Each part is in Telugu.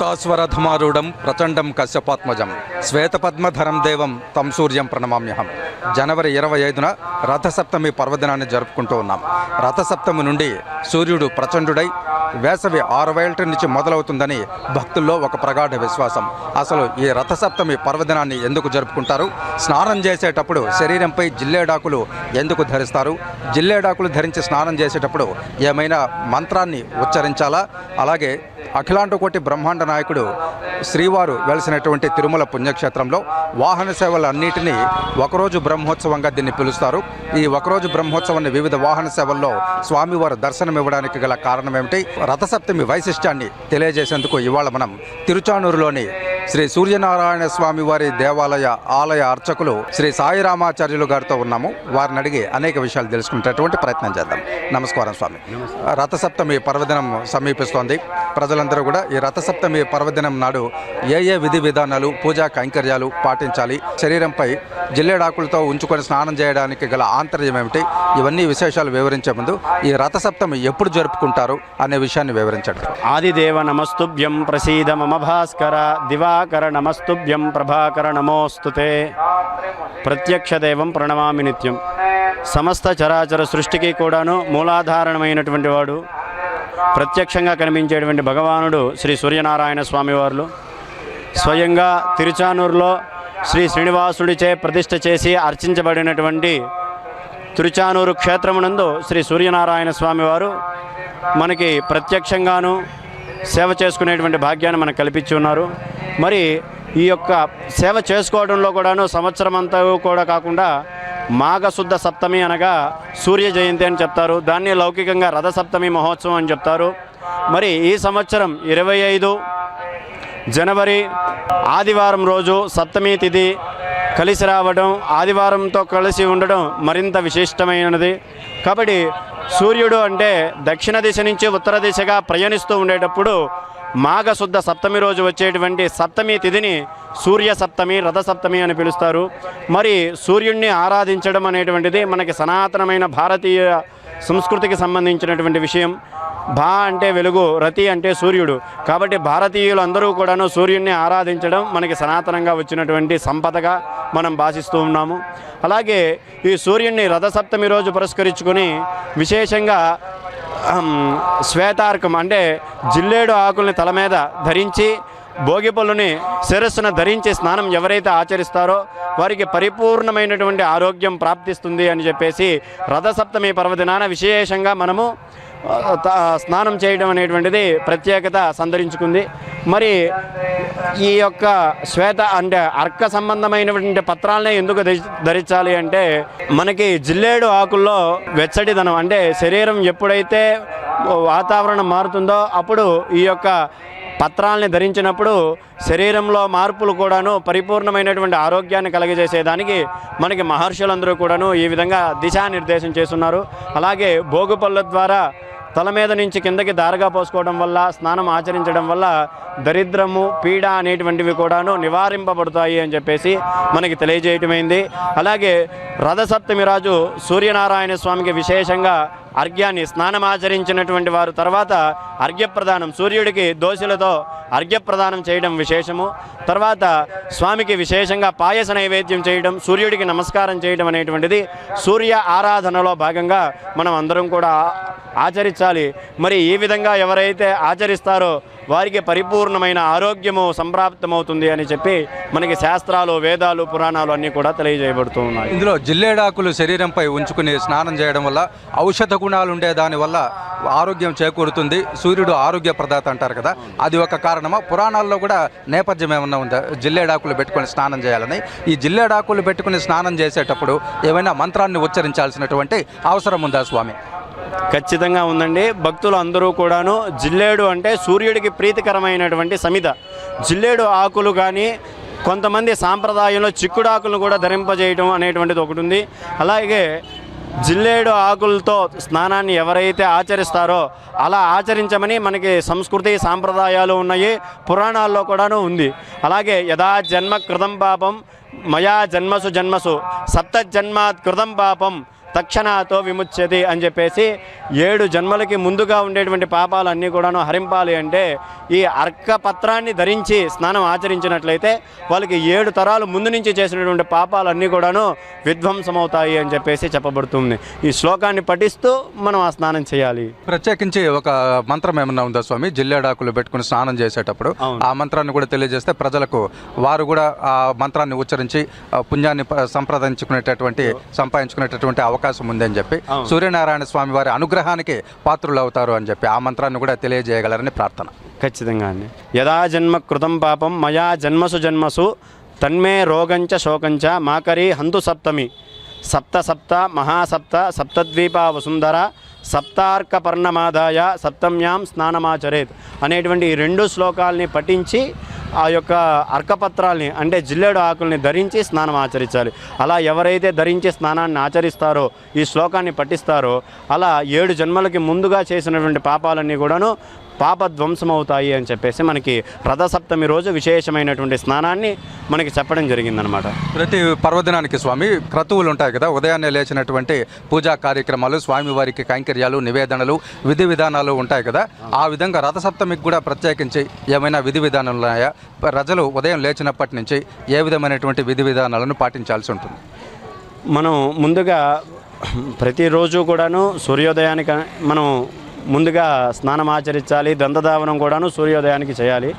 సప్తాస్వరథమారూఢం ప్రచండం కశ్యపాత్మజం. శ్వేతపద్మధరం దేవం తం సూర్యం ప్రణమామ్యహం. జనవరి ఇరవై ఐదున రథసప్తమి పర్వదినాన్ని జరుపుకుంటూ ఉన్నాం. రథసప్తమి నుండి సూర్యుడు ప్రచండుడై వేసవి ఆరు నుంచి మొదలవుతుందని భక్తుల్లో ఒక ప్రగాఢ విశ్వాసం. అసలు ఈ రథసప్తమి పర్వదినాన్ని ఎందుకు జరుపుకుంటారు? స్నానం చేసేటప్పుడు శరీరంపై జిల్లేడాకులు ఎందుకు ధరిస్తారు? జిల్లేడాకులు ధరించి స్నానం చేసేటప్పుడు ఏమైనా మంత్రాన్ని ఉచ్చరించాలా? అలాగే అఖిలాండకోటి బ్రహ్మాండ నాయకుడు శ్రీవారు వెలిసినటువంటి తిరుమల పుణ్యక్షేత్రంలో వాహన సేవలన్నిటినీ ఒకరోజు బ్రహ్మోత్సవంగా దీన్ని పిలుస్తారు. ఈ ఒకరోజు బ్రహ్మోత్సవాన్ని వివిధ వాహన సేవల్లో స్వామివారు దర్శనం ఇవ్వడానికి గల కారణం ఏమిటి? రథసప్తమి వైశిష్ట్యాన్ని తెలియజేసేందుకు ఇవాళ మనం తిరుచానూరులోని శ్రీ సూర్యనారాయణ స్వామి వారి దేవాలయ ఆలయ అర్చకులు శ్రీ సాయి రామాచార్యులు గారితో ఉన్నాము. వారిని అడిగి అనేక విషయాలు తెలుసుకునేటటువంటి ప్రయత్నం చేద్దాం. నమస్కారం స్వామి. రథసప్తమి పర్వదినం సమీపిస్తోంది. ప్రజలందరూ కూడా ఈ రథసప్తమి పర్వదినం నాడు ఏ ఏ విధి విధానాలు పూజా కైంకర్యాలు పాటించాలి శరీరంపై జిల్లేడాకులతో ఉంచుకొని స్నానం చేయడానికి గల ఆంతర్యం ఏమిటి ఇవన్నీ విశేషాలు వివరించే ముందు ఈ రథసప్తమి ఎప్పుడు జరుపుకుంటారు అనే విషయాన్ని వివరించండి. ఆదిదేవ నమస్తుభ్యం ప్రసీద మమ భాస్కర ప్రభాకర నమస్తుభ్యం ప్రభాకర నమోస్తుతే ప్రత్యక్షదేవం ప్రణమామి నిత్యం. సమస్త చరాచర సృష్టికి కూడాను మూలాధారణమైనటువంటి వాడు. ప్రత్యక్షంగా కనిపించేటువంటి భగవానుడు శ్రీ సూర్యనారాయణ స్వామివార్లు. స్వయంగా తిరుచానూరులో శ్రీ శ్రీనివాసుడిచే ప్రతిష్ఠ చేసి అర్చించబడినటువంటి తిరుచానూరు క్షేత్రమునందు శ్రీ సూర్యనారాయణ స్వామివారు మనకి ప్రత్యక్షంగాను సేవ చేసుకునేటువంటి భాగ్యాన్ని మనకు కల్పించి ఉన్నారు. మరి ఈ యొక్క సేవ చేసుకోవడంలో కూడాను సంవత్సరం అంతా కూడా కాకుండా మాఘశుద్ధ సప్తమి అనగా సూర్య జయంతి అని చెప్తారు. దాన్ని లౌకికంగా రథ సప్తమి మహోత్సవం అని చెప్తారు. మరి ఈ సంవత్సరం ఇరవై ఐదు జనవరి ఆదివారం రోజు సప్తమి తిథి కలిసి రావడం ఆదివారంతో కలిసి ఉండడం మరింత విశిష్టమైనది. కాబట్టి సూర్యుడు అంటే దక్షిణ దిశ నుంచి ఉత్తర దిశగా ప్రయాణిస్తూ ఉండేటప్పుడు మాఘశుద్ధ సప్తమి రోజు వచ్చేటువంటి సప్తమి తిథిని సూర్య సప్తమి రథ సప్తమి అని పిలుస్తారు. మరి సూర్యుడిని ఆరాధించడం అనేటువంటిది మనకి సనాతనమైన భారతీయ సంస్కృతికి సంబంధించినటువంటి విషయం. భా అంటే వెలుగు రతి అంటే సూర్యుడు. కాబట్టి భారతీయులు అందరూ కూడాను సూర్యుడిని ఆరాధించడం మనకి సనాతనంగా వచ్చినటువంటి సంపదగా మనం భాషిస్తూ ఉన్నాము. అలాగే ఈ సూర్యుడిని రథసప్తమి రోజు పురస్కరించుకొని విశేషంగా శ్వేతార్కం అంటే జిల్లేడు ఆకుల్ని తల మీద ధరించి భోగిపళ్ళుని శిరస్సున ధరించి స్నానం ఎవరైతే ఆచరిస్తారో వారికి పరిపూర్ణమైనటువంటి ఆరోగ్యం ప్రాప్తిస్తుంది అని చెప్పేసి రథసప్తమి పర్వదినాన విశేషంగా మనము స్నానం చేయడం అనేటువంటిది ప్రత్యేకత సంతరించుకుంది మరి ఈ యొక్క శ్వేత అంటే అర్క సంబంధమైనటువంటి పత్రాలనే ఎందుకు ధరించాలి అంటే మనకి జిల్లేడు ఆకుల్లో వెచ్చడిదనం అంటే శరీరం ఎప్పుడైతే వాతావరణం మారుతుందో అప్పుడు ఈ యొక్క పత్రాల్ని ధరించినప్పుడు శరీరంలో మార్పులు కూడాను పరిపూర్ణమైనటువంటి ఆరోగ్యాన్ని కలగజేసేదానికి మనకి మహర్షులందరూ కూడాను ఈ విధంగా దిశానిర్దేశం చేస్తున్నారు. అలాగే భోగుపళ్ళ ద్వారా తల మీద నుంచి కిందకి దారగా పోసుకోవడం వల్ల స్నానం ఆచరించడం వల్ల దరిద్రము పీడ అనేటువంటివి కూడాను నివారింపబడతాయి అని చెప్పేసి మనకి తెలియజేయటమైంది. అలాగే రథసప్తమి రాజు సూర్యనారాయణ స్వామికి విశేషంగా అర్ఘ్యాన్ని స్నానం ఆచరించినటువంటి వారు తర్వాత అర్ఘ్యప్రదానం సూర్యుడికి దోశలతో అర్ఘ్యప్రదానం చేయడం విశేషము. తర్వాత స్వామికి విశేషంగా పాయస నైవేద్యం చేయడం సూర్యుడికి నమస్కారం చేయడం అనేటువంటిది సూర్య ఆరాధనలో భాగంగా మనం అందరం కూడా ఆచరించాలి. మరి ఈ విధంగా ఎవరైతే ఆచరిస్తారో వారికి పరిపూర్ణమైన ఆరోగ్యము సంప్రాప్తమవుతుంది అని చెప్పి మనకి శాస్త్రాలు వేదాలు పురాణాలు అన్నీ కూడా తెలియజేయబడుతూ ఉన్నాయి. ఇందులో జిల్లేడాకులు శరీరంపై ఉంచుకుని స్నానం చేయడం వల్ల ఔషధ గుణాలు ఉండే దానివల్ల ఆరోగ్యం చేకూరుతుంది. సూర్యుడు ఆరోగ్య ప్రదాత అంటారు కదా. అది ఒక కారణమా? పురాణాల్లో కూడా నేపథ్యం ఏమన్నా ఉందా? జిల్లేడాకులు పెట్టుకొని స్నానం చేయాలని. ఈ జిల్లేడాకులు పెట్టుకుని స్నానం చేసేటప్పుడు ఏమైనా మంత్రాన్ని ఉచ్చరించాల్సినటువంటి అవసరం ఉందా స్వామి? ఖచ్చితంగా ఉందండి. భక్తులు అందరూ కూడాను జిల్లేడు అంటే సూర్యుడికి ప్రీతికరమైనటువంటి సమిత జిల్లేడు ఆకులు కానీ కొంతమంది సాంప్రదాయంలో చిక్కుడాకులను కూడా ధరింపజేయడం అనేటువంటిది ఒకటి ఉంది. అలాగే జిల్లేడు ఆకులతో స్నానాన్ని ఎవరైతే ఆచరిస్తారో అలా ఆచరించమని మనకి సంస్కృతి సాంప్రదాయాలు ఉన్నాయి పురాణాల్లో కూడాను ఉంది. అలాగే యథా జన్మ కృతం పాపం మయా జన్మసు జన్మసు సప్త జన్మాత్ కృతం పాపం తక్షణాతో విముచ్యతి అని చెప్పేసి ఏడు జన్మలకి ముందుగా ఉండేటువంటి పాపాలన్నీ కూడాను హరింపాలి అంటే ఈ అర్క పత్రాన్ని ధరించి స్నానం ఆచరించినట్లయితే వాళ్ళకి ఏడు తరాలు ముందు నుంచి చేసినటువంటి పాపాలన్నీ కూడాను విధ్వంసమవుతాయి అని చెప్పేసి చెప్పబడుతుంది. ఈ శ్లోకాన్ని పఠిస్తూ మనం ఆ స్నానం చేయాలి. ప్రత్యేకించి ఒక మంత్రం ఏమన్నా ఉందా స్వామి? జిల్లేడాకులు పెట్టుకుని స్నానం చేసేటప్పుడు. ఆ మంత్రాన్ని కూడా తెలియజేస్తే ప్రజలకు వారు కూడా ఆ మంత్రాన్ని ఉచ్చరించి పుణ్యాన్ని సంప్రదించుకునేటటువంటి సంపాదించుకునేటటువంటి అవకాశం ఉందని చెప్పి. సూర్యనారాయణ స్వామి వారి అనుగ్రహానికి పాత్రులు అవుతారు అని చెప్పి ఆ మంత్రాన్ని కూడా తెలియజేయగలరని ప్రార్థన. ఖచ్చితంగా అండి. యదా జన్మ కృతం పాపం మయా జన్మసు జన్మసు తన్మే రోగంచ శోకంచ మాకరి హంతు సప్తమి. సప్త సప్త మహాసప్త సప్తద్వీప వసుంధర సప్తార్క పర్ణమాదాయ సప్తమ్యాం స్నానమాచరేత్ అనేటువంటి ఈ రెండు శ్లోకాల్ని పఠించి ఆ యొక్క అర్కపత్రాల్ని అంటే జిల్లేడు ఆకుల్ని ధరించి స్నానం ఆచరించాలి. అలా ఎవరైతే ధరించి స్నానాన్ని ఆచరిస్తారో ఈ శ్లోకాన్ని పఠిస్తారో అలా ఏడు జన్మలకి ముందుగా చేసినటువంటి పాపాలన్నీ కూడాను పాప ధ్వంసమవుతాయి అని చెప్పేసి మనకి రథసప్తమి రోజు విశేషమైనటువంటి స్నానాన్ని మనకి చెప్పడం జరిగిందనమాట ప్రతి పర్వదినానికి స్వామి క్రతువులు ఉంటాయి కదా ఉదయాన్నే లేచినటువంటి పూజా కార్యక్రమాలు స్వామివారికి కైంకర్యాలు నివేదనలు విధి విధానాలు ఉంటాయి కదా. ఆ విధంగా రథసప్తమికి కూడా ప్రత్యేకించి ఏమైనా విధి విధానాలు ఉన్నాయా? ప్రజలు ఉదయం లేచినప్పటి నుంచి ఏ విధమైనటువంటి విధి విధానాలను పాటించాల్సి ఉంటుంది? మనం ముందుగా ప్రతిరోజు కూడాను సూర్యోదయానికి మనం ముందుగా స్నానం ఆచరించాలి దంతధావనం కూడాను సూర్యోదయానికి చేయాలి.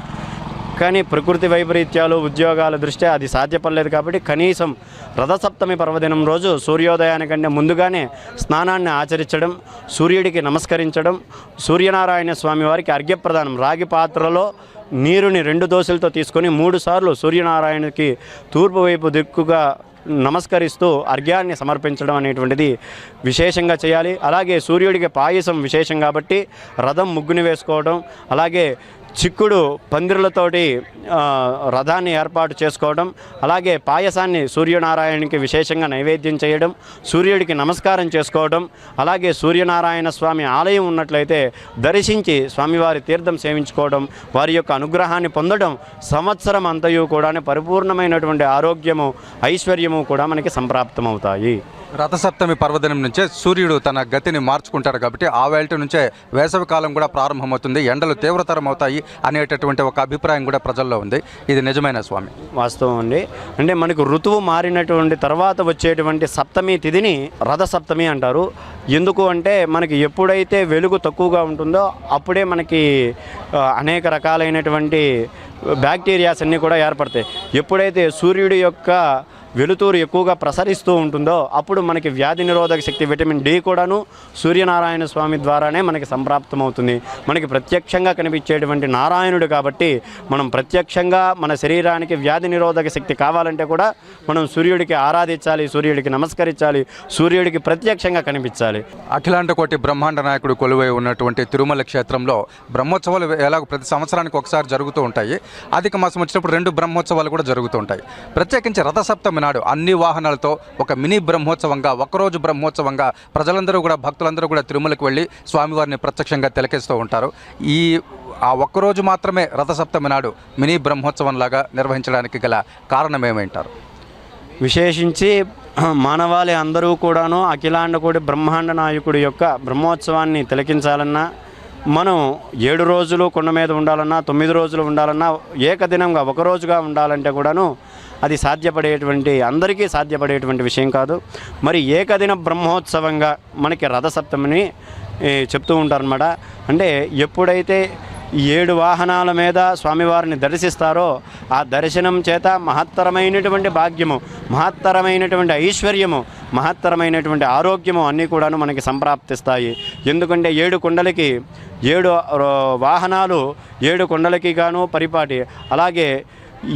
కానీ ప్రకృతి వైపరీత్యాలు ఉద్యోగాల దృష్ట్యా అది సాధ్యపడలేదు కాబట్టి కనీసం రథసప్తమి పర్వదినం రోజు సూర్యోదయానికంటే ముందుగానే స్నానాన్ని ఆచరించడం సూర్యుడికి నమస్కరించడం సూర్యనారాయణ స్వామి వారికి అర్ఘ్యప్రదానం. రాగి పాత్రలో నీరుని రెండు దోశలతో తీసుకొని మూడు సార్లు సూర్యనారాయణకి తూర్పు వైపు దిక్కుగా నమస్కరిస్తూ అర్ఘ్యాన్ని సమర్పించడం అనేటువంటిది విశేషంగా చేయాలి. అలాగే సూర్యుడికి పాయసం విశేషం కాబట్టి రథం ముగ్గుని వేసుకోవడం అలాగే చిక్కుడు పందిరులతోటి రథాన్ని ఏర్పాటు చేసుకోవడం అలాగే పాయసాన్ని సూర్యనారాయణకి విశేషంగా నైవేద్యం చేయడం సూర్యుడికి నమస్కారం చేసుకోవడం అలాగే సూర్యనారాయణ స్వామి ఆలయం ఉన్నట్లయితే దర్శించి స్వామివారి తీర్థం సేవించుకోవడం వారి యొక్క అనుగ్రహాన్ని పొందడం సంవత్సరం అంతయు కూడా పరిపూర్ణమైనటువంటి ఆరోగ్యము ఐశ్వర్యము కూడా మనకి సంప్రాప్తమవుతాయి. రథసప్తమి పర్వదినం నుంచే సూర్యుడు తన గతిని మార్చుకుంటాడు కాబట్టి ఆ వేళ నుంచే వేసవి కాలం కూడా ప్రారంభమవుతుంది. ఎండలు తీవ్రతరం అవుతాయి అనేటటువంటి ఒక అభిప్రాయం కూడా ప్రజల్లో ఉంది. ఇది నిజమైన స్వామి? వాస్తవం అండి. అంటే మనకు ఋతువు మారినటువంటి తర్వాత వచ్చేటువంటి సప్తమి తిథిని రథ సప్తమి అంటారు. ఎందుకు అంటే మనకి ఎప్పుడైతే వెలుగు తక్కువగా ఉంటుందో అప్పుడే మనకి అనేక రకాలైనటువంటి బ్యాక్టీరియాస్ అన్నీ కూడా ఏర్పడతాయి. ఎప్పుడైతే సూర్యుడి యొక్క వెలుతురు ఎక్కువగా ప్రసరిస్తూ ఉంటుందో అప్పుడు మనకి వ్యాధి నిరోధక శక్తి విటమిన్ డి కూడాను సూర్యనారాయణ స్వామి ద్వారానే మనకి సంప్రాప్తమవుతుంది. మనకి ప్రత్యక్షంగా కనిపించేటువంటి నారాయణుడు కాబట్టి మనం ప్రత్యక్షంగా మన శరీరానికి వ్యాధి నిరోధక శక్తి కావాలంటే కూడా మనం సూర్యుడికి ఆరాధించాలి సూర్యుడికి నమస్కరించాలి సూర్యుడికి ప్రత్యక్షంగా కనిపించాలి. అఖిలాండ కోటి బ్రహ్మాండ నాయకుడు కొలువై ఉన్నటువంటి తిరుమల క్షేత్రంలో బ్రహ్మోత్సవాలు ఎలాగో ప్రతి సంవత్సరానికి ఒకసారి జరుగుతూ ఉంటాయి. అధిక మాసం వచ్చినప్పుడు రెండు బ్రహ్మోత్సవాలు కూడా జరుగుతూ ఉంటాయి. ప్రత్యేకించి రథసప్తమి నాడు అన్ని వాహనాలతో ఒక మినీ బ్రహ్మోత్సవంగా ఒకరోజు బ్రహ్మోత్సవంగా ప్రజలందరూ కూడా భక్తులందరూ కూడా తిరుమలకు వెళ్ళి స్వామివారిని ప్రత్యక్షంగా తిలకిస్తూ ఉంటారు. ఈ ఆ ఒక్కరోజు మాత్రమే రథసప్తమి నాడు మినీ బ్రహ్మోత్సవం లాగా నిర్వహించడానికి గల కారణం ఏమంటారు విశేషించి మానవాళి అందరూ కూడాను అఖిలాండకుడి బ్రహ్మాండ నాయకుడి యొక్క బ్రహ్మోత్సవాన్ని తిలకించాలన్నా మనం ఏడు రోజులు కొండ మీద ఉండాలన్నా తొమ్మిది రోజులు ఉండాలన్నా ఏకదినంగా ఒక రోజుగా ఉండాలంటే కూడాను అది సాధ్యపడేటువంటి అందరికీ సాధ్యపడేటువంటి విషయం కాదు. మరి ఏకదిన బ్రహ్మోత్సవంగా మనకి రథసప్తమిని చెప్తూ ఉంటారనమాట అంటే ఎప్పుడైతే ఏడు వాహనాల మీద స్వామివారిని దర్శిస్తారో ఆ దర్శనం చేత మహత్తరమైనటువంటి భాగ్యము మహత్తరమైనటువంటి ఐశ్వర్యము మహత్తరమైనటువంటి ఆరోగ్యము అన్నీ కూడాను మనకి సంప్రాప్తిస్తాయి. ఎందుకంటే ఏడు కొండలకి ఏడు వాహనాలు ఏడు కొండలకి గాను పరిపాటి. అలాగే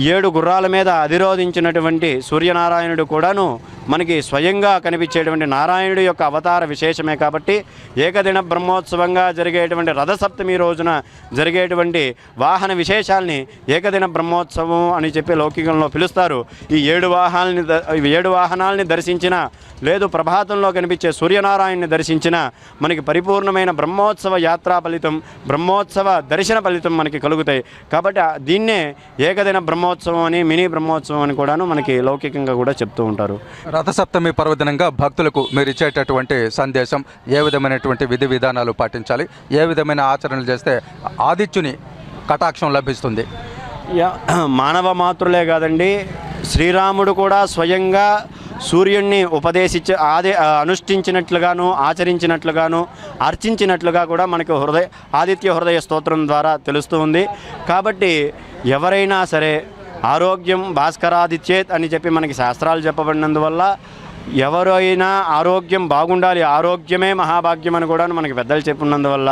ఏడు గుర్రాల మీద అధిరోధించినటువంటి సూర్యనారాయణుడు కూడాను మనకి స్వయంగా కనిపించేటువంటి నారాయణుడి యొక్క అవతార విశేషమే కాబట్టి ఏకదిన బ్రహ్మోత్సవంగా జరిగేటువంటి రథసప్తమి రోజున జరిగేటువంటి వాహన విశేషాల్ని ఏకదిన బ్రహ్మోత్సవం అని చెప్పి లౌకికంలో పిలుస్తారు. ఈ ఏడు వాహనాలని ద- ఏడు వాహనాలని దర్శించిన లేదు ప్రభాతంలో కనిపించే సూర్యనారాయణని దర్శించిన మనకి పరిపూర్ణమైన బ్రహ్మోత్సవ యాత్రా ఫలితం బ్రహ్మోత్సవ దర్శన ఫలితం మనకి కలుగుతాయి. కాబట్టి దీన్నే ఏకదిన బ్రహ్మోత్సవం అని మినీ బ్రహ్మోత్సవం అని కూడాను మనకి లౌకికంగా కూడా చెప్తూ ఉంటారు. రథసప్తమి పర్వదినంగా భక్తులకు మీరు ఇచ్చేటటువంటి సందేశం ఏ విధమైనటువంటి విధి విధానాలు పాటించాలి? ఏ విధమైన ఆచరణలు చేస్తే ఆదిత్యుని కటాక్షం లభిస్తుంది? యా మానవ మాతృలే కాదండి. శ్రీరాముడు కూడా స్వయంగా సూర్యుణ్ణి ఉపదేశించి ఆది అనుష్ఠించినట్లుగాను ఆచరించినట్లుగాను అర్చించినట్లుగా కూడా మనకి హృదయ ఆదిత్య హృదయ స్తోత్రం ద్వారా తెలుస్తూ ఉంది. కాబట్టి ఎవరైనా సరే ఆరోగ్యం భాస్కరాదిత్యేత్ అని చెప్పి మనకి శాస్త్రాలు చెప్పబడినందువల్ల ఎవరైనా ఆరోగ్యం బాగుండాలి ఆరోగ్యమే మహాభాగ్యం అని కూడా మనకి పెద్దలు చెప్పినందువల్ల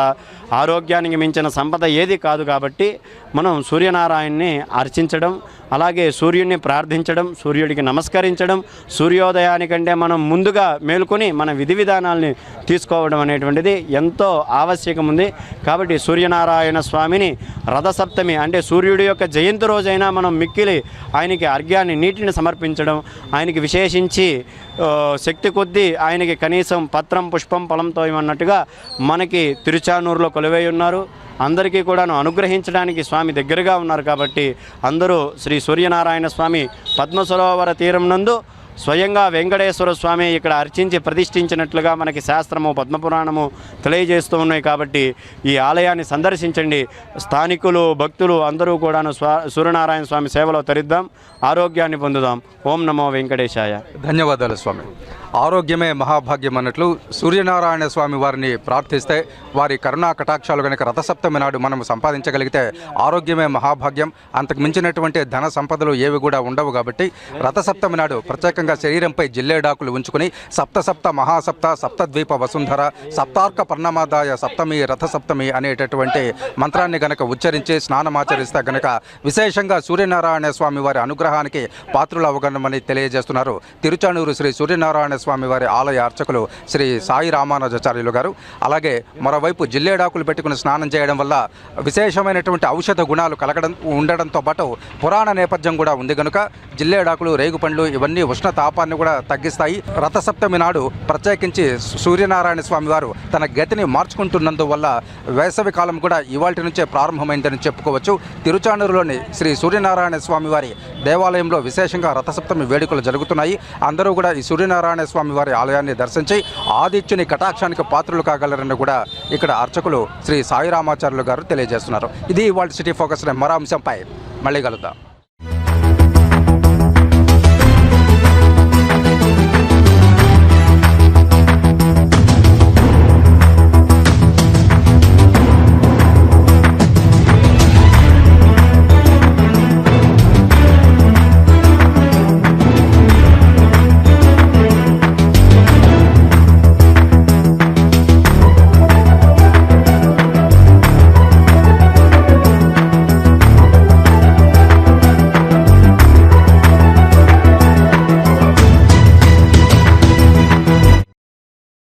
ఆరోగ్యానికి మించిన సంపద ఏది కాదు కాబట్టి మనం సూర్యనారాయణని అర్చించడం అలాగే సూర్యుడిని ప్రార్థించడం సూర్యుడికి నమస్కరించడం సూర్యోదయానికంటే మనం ముందుగా మేలుకొని మన విధి విధానాల్ని తీసుకోవడం అనేటువంటిది ఎంతో ఆవశ్యకం ఉంది. కాబట్టి సూర్యనారాయణ స్వామిని రథసప్తమి అంటే సూర్యుడి యొక్క జయంతి రోజైనా మనం మిక్కిలి ఆయనకి అర్ఘ్యాన్ని నీటిని సమర్పించడం ఆయనకి విశేషించి శక్తి కొద్దీ ఆయనకి కనీసం పత్రం పుష్పం ఫలంతో ఇవ్వన్నట్టుగా మనకి తిరుచానూరులో కొలువై ఉన్నారు. అందరికీ కూడాను అనుగ్రహించడానికి స్వామి దగ్గరగా ఉన్నారు కాబట్టి అందరూ శ్రీ సూర్యనారాయణ స్వామి పద్మసరోవర తీరం నందు స్వయంగా వెంకటేశ్వర స్వామి ఇక్కడ అర్చించి ప్రతిష్ఠించినట్లుగా మనకి శాస్త్రము పద్మపురాణము తెలియజేస్తూ ఉన్నాయి కాబట్టి ఈ ఆలయాన్ని సందర్శించండి. స్థానికులు భక్తులు అందరూ కూడాను స్వా సూర్యనారాయణ స్వామి సేవలో తరిద్దాం ఆరోగ్యాన్ని పొందుదాం. ఓం నమో వెంకటేశాయ. ధన్యవాదాలు స్వామి. ఆరోగ్యమే మహాభాగ్యం అన్నట్లు సూర్యనారాయణ స్వామి వారిని ప్రార్థిస్తే వారి కరుణా కటాక్షాలు కనుక రథసప్తమి నాడు మనం సంపాదించగలిగితే ఆరోగ్యమే మహాభాగ్యం. అంతకు మించినటువంటి ధన సంపదలు ఏవి కూడా ఉండవు కాబట్టి రథసప్తమి నాడు ప్రత్యేకంగా శరీరంపై జిల్లేడాకులు ఉంచుకుని సప్త సప్త మహాసప్త సప్తద్వీప వసుంధర సప్తార్క పర్ణమాదాయ సప్తమి రథసప్తమి అనేటటువంటి మంత్రాన్ని గనక ఉచ్చరించి స్నానమాచరిస్తే గనక విశేషంగా సూర్యనారాయణ స్వామి వారి అనుగ్రహానికి పాత్రులు అవగణమని తెలియజేస్తున్నారు. తిరుచానూరు శ్రీ సూర్యనారాయణ స్వామి వారి ఆలయ అర్చకులు శ్రీ సాయి రామానుజాచార్యులు గారు. అలాగే మరోవైపు జిల్లేడాకులు పెట్టుకుని స్నానం చేయడం వల్ల విశేషమైనటువంటి ఔషధ గుణాలు కలగడం ఉండడంతో పాటు పురాణ నేపథ్యం కూడా ఉంది కనుక జిల్లేడాకులు రేగుపండ్లు ఇవన్నీ ఉష్ణ తాపాన్ని కూడా తగ్గిస్తాయి. రథసప్తమి నాడు ప్రత్యేకించి సూర్యనారాయణ స్వామి వారు తన గతిని మార్చుకుంటున్నందువల్ల వేసవి కాలం కూడా ఇవాటి నుంచే ప్రారంభమైందని చెప్పుకోవచ్చు. తిరుచానూరులోని శ్రీ సూర్యనారాయణ స్వామి వారి దేవాలయంలో విశేషంగా రథసప్తమి వేడుకలు జరుగుతున్నాయి. అందరూ కూడా ఈ సూర్యనారాయణ స్వామి వారి ఆలయాన్ని దర్శించి ఆదిత్యుని కటాక్షానికి పాత్రలు కాగలరని కూడా ఇక్కడ అర్చకులు శ్రీ సాయిరామాచార్యులు గారు తెలియజేస్తున్నారు. ఇది వాళ్ళ సిటీ ఫోకస్ మరో అంశంపై మళ్ళీ కలుద్దాం.